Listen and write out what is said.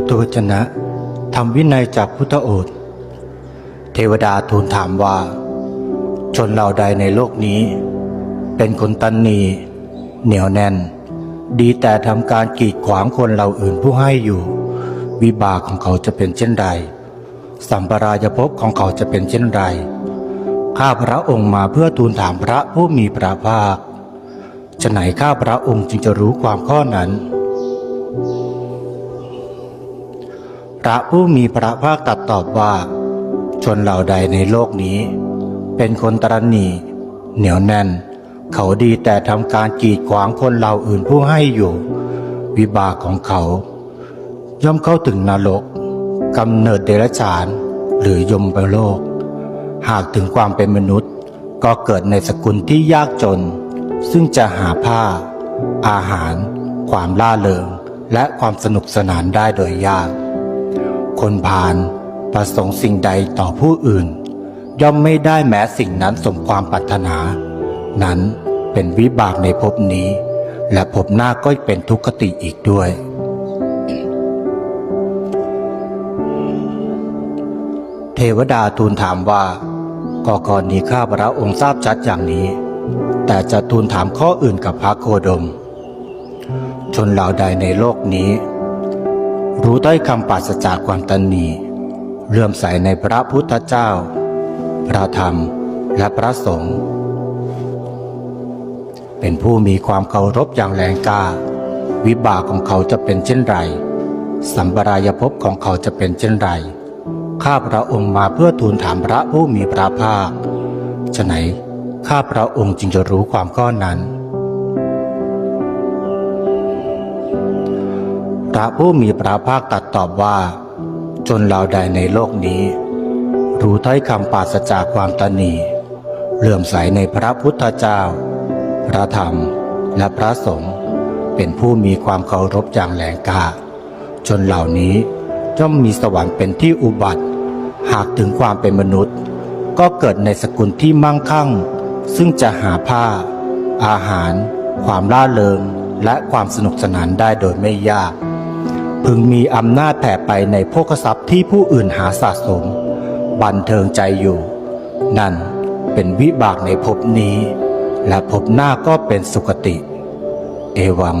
พุทธวจนะทำวินัยจากพุทธโอษเทวดาทูลถามว่า ชนเหล่าใดในโลกนี้ เป็นคนตันนีเหนียวแน่น ดีแต่ทำการกีดขวางคนเหล่าอื่นผู้ให้อยู่ วิบากของเขาจะเป็นเช่นไรสัมปรายภพของเขาจะเป็นเช่นไรข้าพระองค์มาเพื่อทูลถามพระผู้มีพระภาคฉะไหนข้าพระองค์จึงจะรู้ความข้อนั้น ระผู้มีพระภาคตรัดตอบว่า ชนเหล่าใดในโลกนี้ เป็นคนตรณีเหนียวแน่น เขาดีแต่ทำการกีดขวางคนเหล่าอื่นผู้ให้อยู่ วิบากของเขา ย่อมเข้าถึงนรกกำเนิดเดรัจฉานหรือยมไปโลก หากถึงความเป็นมนุษย์ ก็เกิดในสกุลที่ยากจน ซึ่งจะหาผ้า อาหาร ความล่าเริงและความสนุกสนานได้โดยยาก คนพาลประสงค์สิ่งใดต่อผู้อื่น ย่อมไม่ได้แม้สิ่งนั้นสมความปรารถนา นั้นเป็นวิบากในภพนี้ และภพหน้าก็เป็นทุกขติอีกด้วย เทวดาทูลถามว่าก็ก่อนนี้ข้าพระองค์ทราบชัดอย่างนี้ แต่จะทูลถามข้ออื่นกับพระโคดม ชนเหล่าใดในโลกนี้ รู้ด้คำปราศจากความตันหนีเลื่อมใสในพระพุทธเจ้า พระธรรมและพระสงฆ์เป็นผู้มีความเคารพอย่างแรงกล้า วิบากของเขาจะเป็นเช่นไร สัมปรายภพของเขาจะเป็นเช่นไร ข้าพระองค์มาเพื่อทูลถามพระผู้มีพระภาคฉะไหนข้าพระองค์จึงจะรู้ความข้อนั้น พระผู้มีพระภาคตรัดตอบว่า จนเราใดในโลกนี้ รู้ถ้อยคำปราศจากความตนีเลื่อมใสในพระพุทธเจ้า พระธรรมและพระสงฆ์เป็นผู้มีความเคารพอย่างแรงกล้าจนเหล่านี้ย่อมมีสวรรค์เป็นที่อุบัติ หากถึงความเป็นมนุษย์ ก็เกิดในสกุลที่มั่งคั่ง ซึ่งจะหาผ้า อาหาร ความล่าเริงและความสนุกสนานได้โดยไม่ยาก พึงมีอำนาจแผ่ไปในโภคทรัพย์ที่ผู้อื่นหาสะสม บันเทิงใจอยู่ นั่นเป็นวิบากในภพนี้ และภพหน้าก็เป็นสุคติ เอวัง